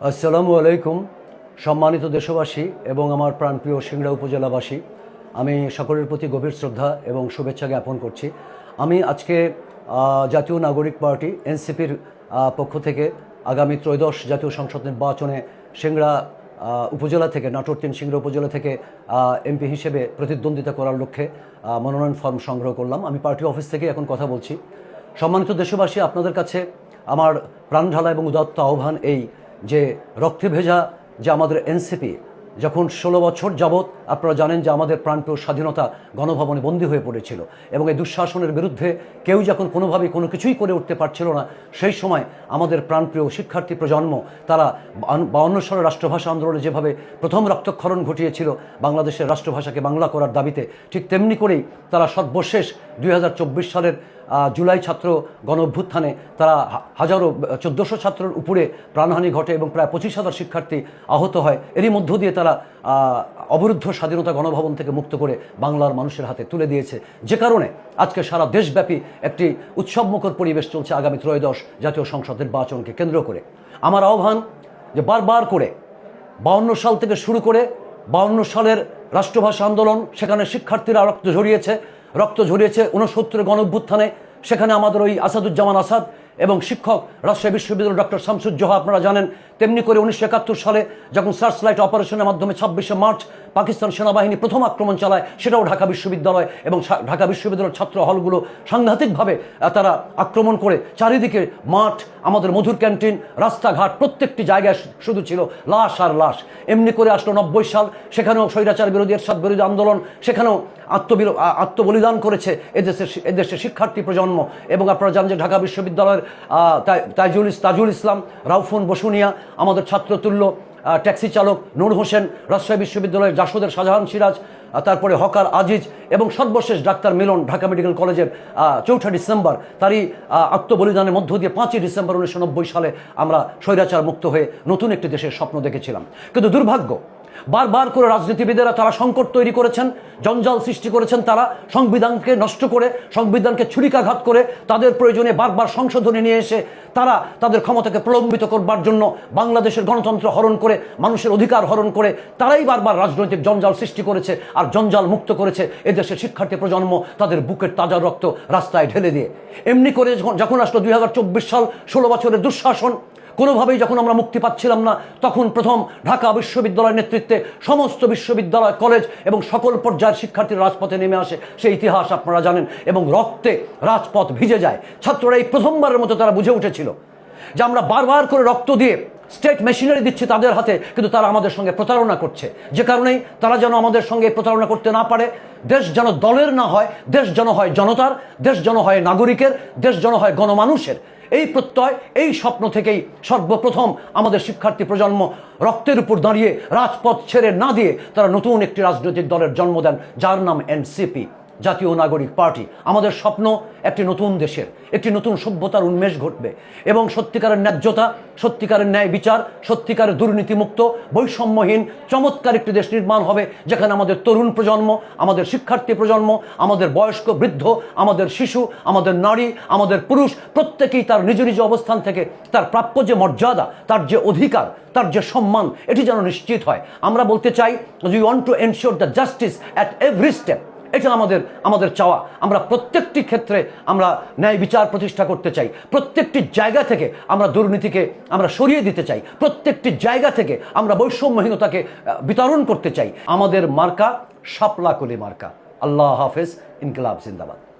আসসালামু আলাইকুম, সম্মানিত দেশবাসী এবং আমার প্রাণপ্রিয় সিংড়া উপজেলাবাসী। আমি সকলের প্রতি গভীর শ্রদ্ধা এবং শুভেচ্ছা জ্ঞাপন করছি। আমি আজকে জাতীয় নাগরিক পার্টি, এনসিপির পক্ষ থেকে আগামী ত্রয়োদশ জাতীয় সংসদ নির্বাচনে সিংড়া উপজেলা থেকে নাটোর তিন সিংড়া উপজেলা থেকে এমপি হিসেবে প্রতিদ্বন্দ্বিতা করার লক্ষ্যে মনোনয়ন ফর্ম সংগ্রহ করলাম। আমি পার্টি অফিস থেকে এখন কথা বলছি। সম্মানিত দেশবাসী, আপনাদের কাছে আমার প্রাণঢালা এবং উদাত্ত আহ্বান এই যে রক্তে ভেজা যে আমাদের এনসিপি, যখন ষোলো বছর যাবৎ আপনারা জানেন যে আমাদের প্রাণপ্রিয় স্বাধীনতা গণভবনে বন্দী হয়ে পড়েছিল এবং এই দুঃশাসনের বিরুদ্ধে কেউ যখন কোনোভাবেই কোনো কিছুই করে উঠতে পারছিল না, সেই সময় আমাদের প্রাণপ্রিয় শিক্ষার্থী প্রজন্ম, তারা বাউন্ন সালের রাষ্ট্রভাষা আন্দোলনে যেভাবে প্রথম রক্তক্ষরণ ঘটিয়েছিল, বাংলাদেশের রাষ্ট্রভাষাকে বাংলা করার দাবিতে, ঠিক তেমনি করেই তারা সর্বশেষ দুই হাজার চব্বিশ সালের জুলাই ছাত্র গণ অভ্যুত্থানে তারা হাজারো চোদ্দোশো ছাত্রের উপরে প্রাণহানি ঘটে এবং প্রায় পঁচিশ হাজার শিক্ষার্থী আহত হয়। এরই মধ্য দিয়ে তারা অবরুদ্ধ স্বাধীনতা গণভবন থেকে মুক্ত করে বাংলার মানুষের হাতে তুলে দিয়েছে। যে কারণে আজকে সারা দেশব্যাপী একটি উৎসবমুখর পরিবেশ চলছে আগামী ত্রয়োদশ জাতীয় সংসদ নির্বাচনকে কেন্দ্র করে। আমার আহ্বান যে বারবার করে, বাউন্ন সাল থেকে শুরু করে বাউন্ন সালের রাষ্ট্রভাষা আন্দোলন, সেখানে শিক্ষার্থীরা রক্ত ঝরিয়েছে রক্ত ঝরিয়েছে ঊনসত্তরের গণঅভ্যুত্থানে সেখানে আমাদের ওই আসাদুজ্জামান আসাদ এবং শিক্ষক রাজশাহী বিশ্ববিদ্যালয়ের ডক্টর শামসুজ্জোহা, আপনারা জানেন তেমনি করে উনিশশো একাত্তর সালে যখন সার্চ লাইট অপারেশনের মাধ্যমে ছাব্বিশে মার্চ পাকিস্তান সেনাবাহিনী প্রথম আক্রমণ চালায়, সেটাও ঢাকা বিশ্ববিদ্যালয় এবং ঢাকা বিশ্ববিদ্যালয়ের ছাত্র হলগুলো সাংঘাতিকভাবে তারা আক্রমণ করে। চারিদিকে মাঠ, আমাদের মধুর ক্যান্টিন, রাস্তাঘাট, প্রত্যেকটি জায়গায় শুধু ছিল লাশ আর লাশ। এমনি করে আসলো নব্বই সাল, সেখানেও স্বৈরাচার বিরোধী, এরশাদ বিরোধী আন্দোলন, সেখানেও আত্মবিল আ- আত্মবলিদান করেছে এদেশের এদেশের শিক্ষার্থী প্রজন্ম। এবং আপনারা জানেন যে ঢাকা বিশ্ববিদ্যালয়ের তাইজুল তাজুল ইসলাম, রাউফুন বসুনিয়া আমাদের ছাত্রতুল্য ট্যাক্সি চালক নূর হোসেন, রাজশাহী বিশ্ববিদ্যালয়ের জাসদের শাহজাহান সিরাজ তারপরে হকার আজিজ এবং সর্বশেষ ডাক্তার মিলন ঢাকা মেডিকেল কলেজের চৌঠা ডিসেম্বর। তারই আত্মবলিদানের মধ্য দিয়ে পাঁচই ডিসেম্বর উনিশশো নব্বই সালে আমরা স্বৈরাচার মুক্ত হয়ে নতুন একটি দেশের স্বপ্ন দেখেছিলাম। কিন্তু দুর্ভাগ্য বারবার করে রাজনীতিবিদেরা তারা সংকট তৈরি করেছেন, জঞ্জাল সৃষ্টি করেছেন তারা, সংবিধানকে নষ্ট করে, সংবিধানকে ছুরিকাঘাত করে তাদের প্রয়োজনে বারবার সংশোধনী নিয়ে এসে তারা তাদের ক্ষমতাকে প্রলম্বিত করবার জন্য বাংলাদেশের গণতন্ত্র হরণ করে, মানুষের অধিকার হরণ করে, তারাই বারবার রাজনৈতিক জঞ্জাল সৃষ্টি করেছে আর জঞ্জাল মুক্ত করেছে এদেশের শিক্ষার্থী প্রজন্ম তাদের বুকের তাজা রক্ত রাস্তায় ঢেলে দিয়ে। এমনি করে যখন আসলো দুই হাজার চব্বিশ সাল, ষোলো বছরের দুঃশাসন কোনোভাবেই যখন আমরা মুক্তি পাচ্ছিলাম না, তখন প্রথম ঢাকা বিশ্ববিদ্যালয়ের নেতৃত্বে সমস্ত বিশ্ববিদ্যালয়, কলেজ এবং সকল পর্যায়ের শিক্ষার্থীরা রাজপথে নেমে আসে। সেই ইতিহাস আপনারা জানেন এবং রক্তে রাজপথ ভিজে যায়। ছাত্ররা এই প্রথমবারের মতো তারা বুঝে উঠেছিল যে আমরা বারবার করে রক্ত দিয়ে স্টেট মেশিনারি দিচ্ছি তাদের হাতে, কিন্তু তারা আমাদের সঙ্গে প্রতারণা করছে। যে কারণেই তারা যেন আমাদের সঙ্গে প্রতারণা করতে না পারে। দেশ যেন দলের না হয়, দেশ যেন হয় জনতার, দেশ যেন হয় নাগরিকের, দেশ যেন হয় গণমানুষের। এই প্রত্যয়, এই স্বপ্ন থেকেই সর্বপ্রথম আমাদের শিক্ষার্থী প্রজন্ম রক্তের উপর দাঁড়িয়ে রাজপথ ছেড়ে না দিয়ে তারা নতুন একটি রাজনৈতিক দলের জন্ম দেন, যার নাম এনসিপি জাতীয় নাগরিক পার্টি। আমাদের স্বপ্ন একটি নতুন দেশের, একটি নতুন সভ্যতার উন্মেষ ঘটবে। এবং সত্যিকারের ন্যায্যতা, সত্যিকারের ন্যায় বিচার, সত্যিকারের দুর্নীতিমুক্ত, বৈষম্যহীন, চমৎকার একটি দেশ নির্মাণ হবে, যেখানে আমাদের তরুণ প্রজন্ম, আমাদের শিক্ষার্থী প্রজন্ম, আমাদের বয়স্ক বৃদ্ধ, আমাদের শিশু, আমাদের নারী, আমাদের পুরুষ, প্রত্যেকেই তার নিজ নিজ অবস্থান থেকে তার প্রাপ্য যে মর্যাদা, তার যে অধিকার, তার যে সম্মান, এটি যেন নিশ্চিত হয়। আমরা বলতে চাই we want to ensure the justice at every step এটা আমাদের আমাদের চাওয়া। আমরা প্রত্যেকটি ক্ষেত্রে আমরা ন্যায় বিচার প্রতিষ্ঠা করতে চাই। প্রত্যেকটি জায়গা থেকে আমরা দুর্নীতিকে আমরা সরিয়ে দিতে চাই। প্রত্যেকটি জায়গা থেকে আমরা বৈষম্যহীনতাকে বিতরণ করতে চাই। আমাদের মার্কা শাপলা কলি মার্কা। আল্লাহ হাফেজ, ইনকিলাব, জিন্দাবাদ।